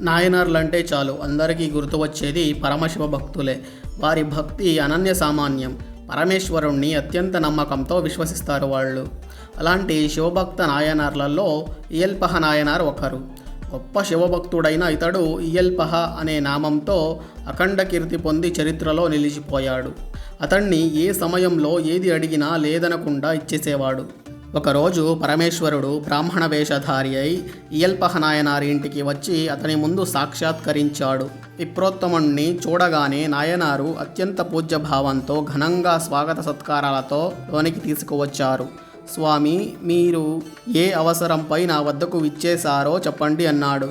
నాయనార్లంటే చాలు. అందరికీ గుర్తు వచ్చేది పరమశివ భక్తులే. వారి భక్తి అనన్య సామాన్యం. పరమేశ్వరుణ్ణి అత్యంత నమ్మకంతో విశ్వసిస్తారు వాళ్ళు. అలాంటి శివభక్త నాయనార్లలో ఇయల్పహ నాయనార్ ఒకరు. గొప్ప శివభక్తుడైన ఇతడు ఇయల్పహ అనే నామంతో అఖండ కీర్తి పొంది చరిత్రలో నిలిచిపోయాడు. అతన్ని ఏ సమయంలో ఏది అడిగినా లేదనకుండా ఇచ్చేసేవాడు. ఒకరోజు పరమేశ్వరుడు బ్రాహ్మణ వేషధారి అయి ఇయల్పహనాయనారి ఇంటికి వచ్చి అతని ముందు సాక్షాత్కరించాడు. విప్రోత్తముణ్ణి చూడగానే నాయనారు అత్యంత పూజ్య భావంతో ఘనంగా స్వాగత సత్కారాలతో లోనికి తీసుకువచ్చారు. స్వామి మీరు ఏ అవసరంపై నా వద్దకు విచ్చేశారో చెప్పండి అన్నాడు.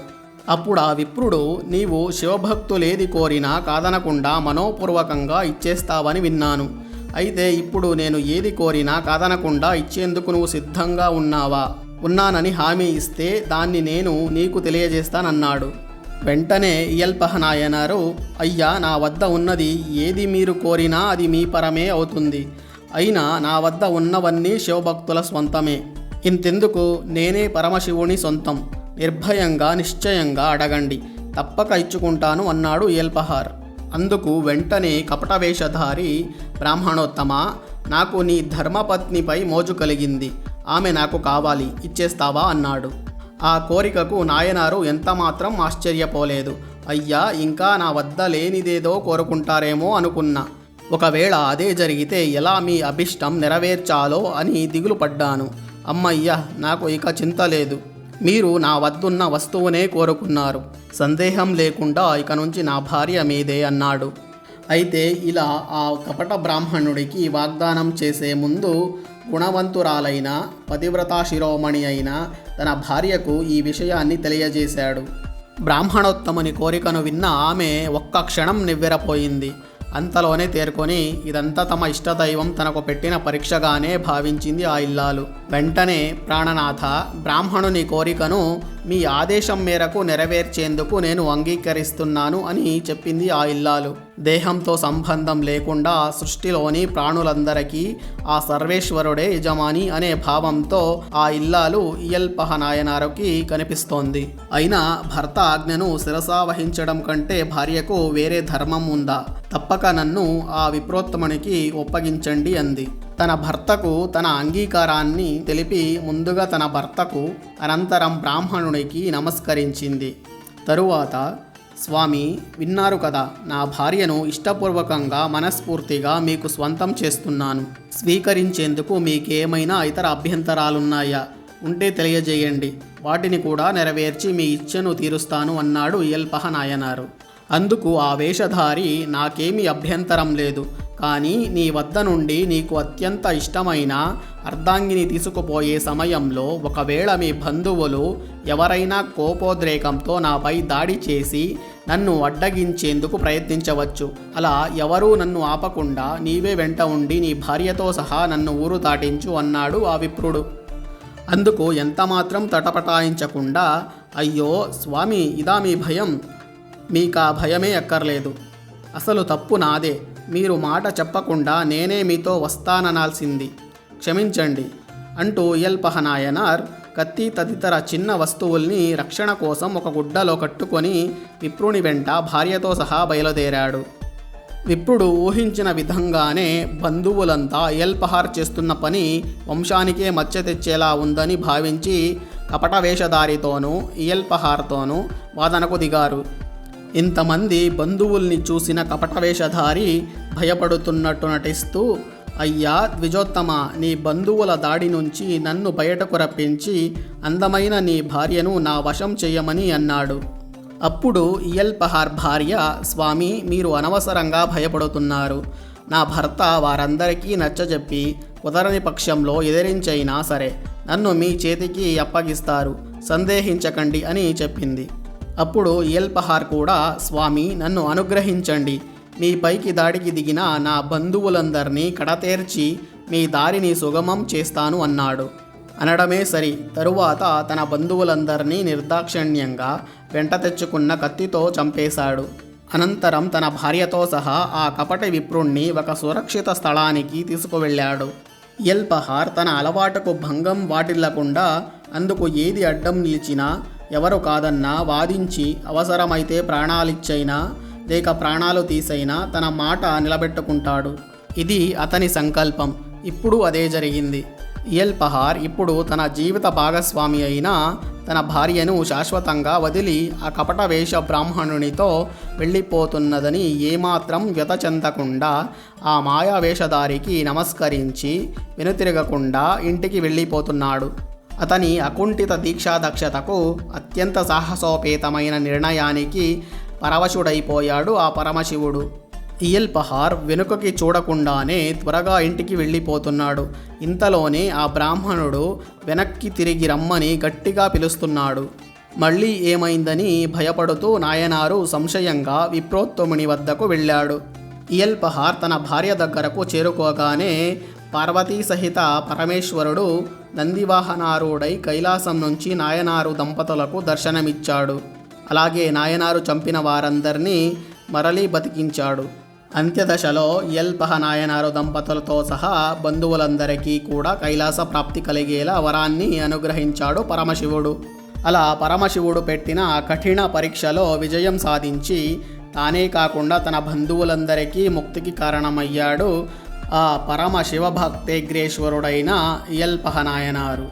అప్పుడు ఆ విప్రుడు నీవు శివభక్తులేది కోరినా కాదనకుండా మనోపూర్వకంగా ఇచ్చేస్తావని విన్నాను. అయితే ఇప్పుడు నేను ఏది కోరినా కాదనకుండా ఇచ్చేందుకు నువ్వు సిద్ధంగా ఉన్నావా? ఉన్నానని హామీ ఇస్తే దాన్ని నేను నీకు తెలియజేస్తానన్నాడు. వెంటనే ఇయల్పహ నాయనారు అయ్యా నా వద్ద ఉన్నది ఏది మీరు కోరినా అది మీ పరమే అవుతుంది. అయినా నా వద్ద ఉన్నవన్నీ శివభక్తుల స్వంతమే. ఇంతెందుకు? నేనే పరమశివుని సొంతం. నిర్భయంగా నిశ్చయంగా అడగండి. తప్పక ఇచ్చుకుంటాను అన్నాడు ఇయల్పహార్. అందుకు వెంటనే కపట వేషధారి బ్రాహ్మణోత్తమ నాకు నీ ధర్మపత్నిపై మోజు కలిగింది. ఆమె నాకు కావాలి ఇచ్చేస్తావా? అన్నాడు. ఆ కోరికకు నాయనారు ఎంతమాత్రం ఆశ్చర్యపోలేదు. అయ్యా ఇంకా నా వద్ద లేనిదేదో కోరుకుంటారేమో అనుకున్నా. ఒకవేళ అదే జరిగితే ఎలా మీ అభిష్టం నెరవేర్చాలో అని దిగులు పడ్డాను అమ్మయ్య నాకు ఇక చింత లేదు. మీరు నా వద్దున్న వస్తువునే కోరుకున్నారు. సందేహం లేకుండా ఇక నుంచి నా భార్య మీదే అన్నాడు. అయితే ఇలా ఆ కపట బ్రాహ్మణుడికి వాగ్దానం చేసే ముందు గుణవంతురాలైన పతివ్రతా శిరోమణి అయిన తన భార్యకు ఈ విషయాన్ని తెలియజేశాడు. బ్రాహ్మణోత్తముని కోరికను విన్న ఆమె ఒక్క క్షణం నివ్వెరపోయింది. అంతలోనే తేరుకొని ఇదంతా తమ ఇష్టదైవం తనకు పెట్టిన పరీక్షగానే భావించింది ఆ ఇల్లాలు. వెంటనే ప్రాణనాథ బ్రాహ్మణుని కోరికను మీ ఆదేశం మేరకు నెరవేర్చేందుకు నేను అంగీకరిస్తున్నాను అని చెప్పింది ఆ ఇల్లాలు. దేహంతో సంబంధం లేకుండా సృష్టిలోని ప్రాణులందరికీ ఆ సర్వేశ్వరుడే యజమాని అనే భావంతో ఆ ఇల్లాలు ఇయల్పహ నాయనారుకి కనిపిస్తోంది. అయినా భర్త ఆజ్ఞను శిరసా వహించడం కంటే భార్యకు వేరే ధర్మం ఉందా? తప్పక నన్ను ఆ విప్రోత్తమునికి ఒప్పగించండి అంది. తన భర్తకు తన అంగీకారాన్ని తెలిపి ముందుగా తన భర్తకు అనంతరం బ్రాహ్మణునికి నమస్కరించింది. తరువాత స్వామి విన్నారు కదా నా భార్యను ఇష్టపూర్వకంగా మనస్ఫూర్తిగా మీకు స్వంతం చేస్తున్నాను. స్వీకరించేందుకు మీకేమైనా ఇతర అభ్యంతరాలున్నాయా? ఉంటే తెలియజేయండి. వాటిని కూడా నెరవేర్చి మీ ఇచ్చను తీరుస్తాను అన్నాడు ఎల్పహ నాయనారు. అందుకు ఆ వేషధారి నాకేమీ అభ్యంతరం లేదు. కానీ నీ వద్ద నుండి నీకు అత్యంత ఇష్టమైన అర్ధాంగిని తీసుకుపోయే సమయంలో ఒకవేళ మీ బంధువులు ఎవరైనా కోపోద్రేకంతో నాపై దాడి చేసి నన్ను అడ్డగించేందుకు ప్రయత్నించవచ్చు. అలా ఎవరూ నన్ను ఆపకుండా నీవే వెంట ఉండి నీ భార్యతో సహా నన్ను ఊరు దాటించు అన్నాడు ఆ విప్రుడు. అందుకు ఎంతమాత్రం తటపటాయించకుండా అయ్యో స్వామి ఇదా మీ భయం. మీకా భయమే అక్కర్లేదు. అసలు తప్పు నాదే. మీరు మాట చెప్పకుండా నేనే మీతో వస్తాననాల్సింది. క్షమించండి. అంటూ ఇయల్పహనాయనార్ కత్తి తదితర చిన్న వస్తువుల్ని రక్షణ కోసం ఒక గుడ్డలో కట్టుకొని విప్రుని వెంట భార్యతో సహా బయలుదేరాడు. విప్రుడు ఊహించిన విధంగానే బంధువులంతా ఇయల్పహార్ చేస్తున్న పని వంశానికే మచ్చ తెచ్చేలా ఉందని భావించి కపట వేషధారితోనూ ఇయల్పహార్తోనూ వాదనకు దిగారు. ఇంతమంది బంధువుల్ని చూసిన కపటవేషధారి భయపడుతున్నట్టు నటిస్తూ అయ్యా ద్విజోత్తమ నీ బంధువుల దాడి నుంచి నన్ను బయటకు రప్పించి అందమైన నీ భార్యను నా వశం చేయమని అన్నాడు. అప్పుడు ఇయల్పహార్ భార్య స్వామి మీరు అనవసరంగా భయపడుతున్నారు. నా భర్త వారందరికీ నచ్చజెప్పి కుదరని పక్షంలో ఎదిరించైనా సరే నన్ను మీ చేతికి అప్పగిస్తారు. సందేహించకండి అని చెప్పింది. అప్పుడు ఇయల్పహార్ కూడా స్వామి నన్ను అనుగ్రహించండి. మీ పైకి దాడికి దిగిన నా బంధువులందరినీ కడతేర్చి మీ దారిని సుగమం చేస్తాను అన్నాడు. అనడమే సరి. తరువాత తన బంధువులందరినీ నిర్దాక్షిణ్యంగా వెంట తెచ్చుకున్న కత్తితో చంపేశాడు. అనంతరం తన భార్యతో సహా ఆ కపట విప్రుణ్ణి ఒక సురక్షిత స్థలానికి తీసుకువెళ్ళాడు. ఎల్పహార్ తన అలవాటుకు భంగం వాటిల్లకుండా అందుకు ఏది అడ్డం నిలిచినా ఎవరు కాదన్నా వాదించి అవసరమైతే ప్రాణాలిచ్చైనా లేక ప్రాణాలు తీసైనా తన మాట నిలబెట్టుకుంటాడు. ఇది అతని సంకల్పం. ఇప్పుడు అదే జరిగింది. ఇయల్ పహార్ ఇప్పుడు తన జీవిత భాగస్వామి అయిన తన భార్యను శాశ్వతంగా వదిలి ఆ కపట వేష బ్రాహ్మణునితో వెళ్ళిపోతున్నదని ఏమాత్రం వ్యత చెందకుండా ఆ మాయా వేషధారికి నమస్కరించి వెనుతిరగకుండా ఇంటికి వెళ్ళిపోతున్నాడు. అతని అకుంఠిత దీక్షాదక్షతకు అత్యంత సాహసోపేతమైన నిర్ణయానికి పరవశుడైపోయాడు ఆ పరమశివుడు. ఇయల్ పహార్ వెనుకకి చూడకుండానే త్వరగా ఇంటికి వెళ్ళిపోతున్నాడు. ఇంతలోనే ఆ బ్రాహ్మణుడు వెనక్కి తిరిగి రమ్మని గట్టిగా పిలుస్తున్నాడు. మళ్ళీ ఏమైందని భయపడుతూ నాయనారు సంశయంగా విప్రోత్తముని వద్దకు వెళ్ళాడు. ఇయల్ పహార్ తన భార్య దగ్గరకు చేరుకోగానే పార్వతీ సహిత పరమేశ్వరుడు నందివాహనారూఢై కైలాసం నుంచి నాయనారు దంపతులకు దర్శనమిచ్చాడు. అలాగే నాయనారు చంపిన వారందరినీ మరలి బతికించాడు. అంత్యదశలో ఎల్పహ నాయనారు దంపతులతో సహా బంధువులందరికీ కూడా కైలాస ప్రాప్తి కలిగేలా వరాన్ని అనుగ్రహించాడు పరమశివుడు. అలా పరమశివుడు పెట్టిన కఠిన పరీక్షలో విజయం సాధించి తానే కాకుండా తన బంధువులందరికీ ముక్తికి కారణమయ్యాడు ఆ పరమ శివభక్తేగ్రేశ్వరుడైన ఎల్పహనాయనారు